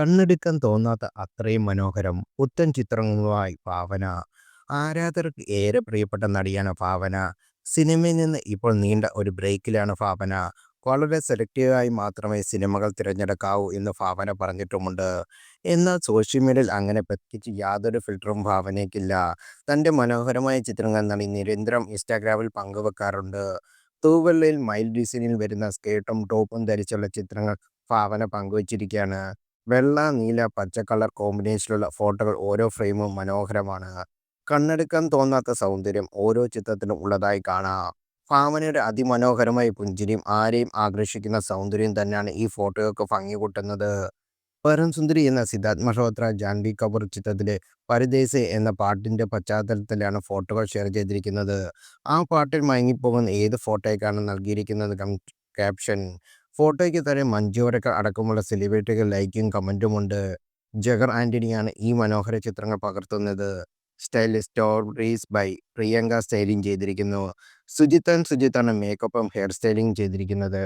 കണ്ണെടുക്കാൻ തോന്നാത്ത അത്രയും മനോഹരം പുത്തൻ ചിത്രങ്ങളുമായി ഭാവന. ആരാധകർക്ക് ഏറെ പ്രിയപ്പെട്ട നടിയാണ് ഭാവന. സിനിമയിൽ നിന്ന് ഇപ്പോൾ നീണ്ട ഒരു ബ്രേക്കിലാണ് ഭാവന. വളരെ സെലക്റ്റീവായി മാത്രമേ സിനിമകൾ തിരഞ്ഞെടുക്കാവൂ എന്ന് ഭാവന പറഞ്ഞിട്ടുമുണ്ട്. എന്നാൽ സോഷ്യൽ മീഡിയയിൽ അങ്ങനെ പ്രത്യേകിച്ച് യാതൊരു ഫിൽട്ടറും ഭാവനയ്ക്കില്ല. തന്റെ മനോഹരമായ ചിത്രങ്ങൾ നടി നിരന്തരം ഇൻസ്റ്റാഗ്രാമിൽ പങ്കുവെക്കാറുണ്ട്. തൂവെള്ളയിൽ മൈൽ ഡിസൈനിൽ വരുന്ന സ്കേർട്ടും ടോപ്പും ധരിച്ചുള്ള ചിത്രങ്ങൾ ഭാവന പങ്കുവച്ചിരിക്കുകയാണ്. വെള്ള, നീല, പച്ച കളർ കോമ്പിനേഷനിലുള്ള ഫോട്ടോകൾ ഓരോ ഫ്രെയിമും മനോഹരമാണ്. കണ്ണെടുക്കാൻ തോന്നാത്ത സൗന്ദര്യം ഓരോ ചിത്രത്തിലും ഉള്ളതായി കാണാം. ഭാവനയുടെ അതിമനോഹരമായ പുഞ്ചിരിയും ആരെയും ആകർഷിക്കുന്ന സൗന്ദര്യം തന്നെയാണ് ഈ ഫോട്ടോയൊക്കെ ഭംഗി കൂട്ടുന്നത്. പരംസുന്ദരി എന്ന സിദ്ധാർത്ഥ് മൽഹോത്ര, ജാൻവി കപൂർ ചിത്രത്തിലെ പരിദേശ് എന്ന പാട്ടിന്റെ പശ്ചാത്തലത്തിലാണ് ഫോട്ടോകൾ ഷെയർ ചെയ്തിരിക്കുന്നത്. ആ പാട്ടിൽ മയങ്ങിപ്പോകുന്ന ഏത് ഫോട്ടോയ്ക്കാണ് നൽകിയിരിക്കുന്നത് ക്യാപ്ഷൻ. ഫോട്ടോയ്ക്ക് തന്നെ മഞ്ജു വാര്യർ അടക്കമുള്ള സെലിബ്രിറ്റികൾ ലൈക്കും കമന്റുമുണ്ട് ജഗർ ആന്റണിയാണ് ഈ മനോഹര ചിത്രങ്ങൾ പകർത്തുന്നത്. Stylish stories by Priyanka styling ചെയ്തിരിക്കുന്നു. സുജിത്തൻ സുജിത്താണ് മേക്കപ്പും ഹെയർ സ്റ്റൈലിംഗ് ചെയ്തിരിക്കുന്നത്.